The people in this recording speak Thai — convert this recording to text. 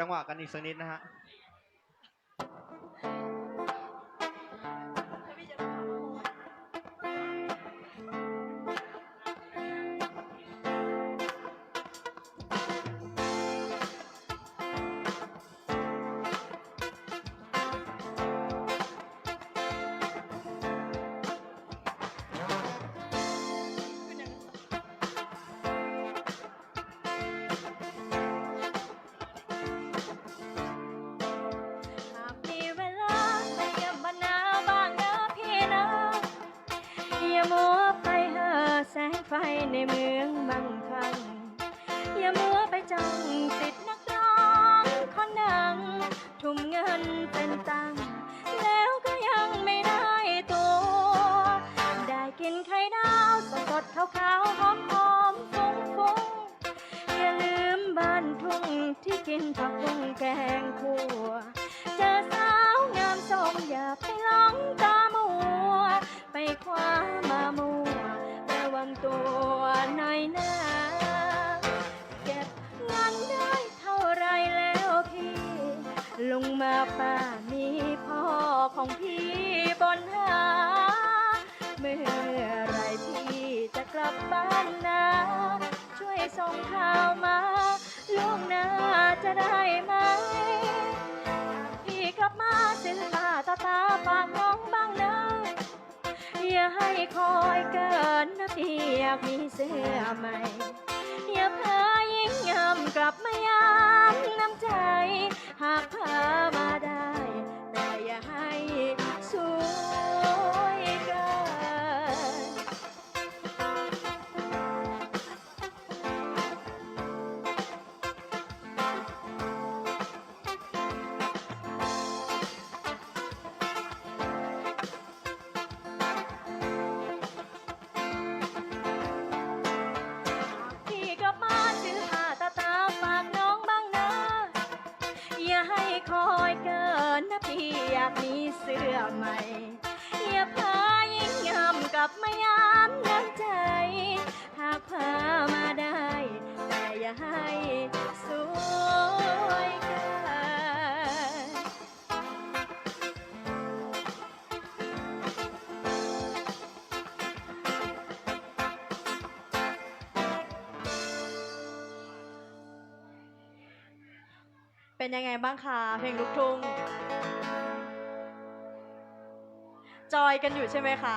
จังหวะกันอีกสักนิดนะฮะ ในเมืองบางคันอย่ามัวไปจ้องติดนักร้องคนดัง ทุ่มเงินเป็นตัง แล้วก็ยังไม่ได้ตัว ได้กินไข่ดาวสดสดๆขาวๆหอมหอมๆฟุ้งฟุ้งๆอย่าลืมบ้านทุ่งที่กินผักบุ้งแกงคั่ว มาป่ามีพ่อของพี่บนหา เมื่อไรพี่จะกลับบ้านนะ ช่วยส่งข่าวมาล่วงหน้าจะได้ไหม พี่กลับมาสิลาตาตาฝากน้องบ้างนะอย่าให้คอยเกินนะพี่อยากมีเสื้อใหม่ อย่าเพายิ่งยำกลับมายามากมีเสื้อใหม่ อย่าพายิ่งยำกับมายามน้ำใจ หากพามาได้ แต่อย่าให้สวยเกินเป็นยังไงบ้างคะเพลงลูกทุ่ง จอยกันอยู่ใช่ไหมคะ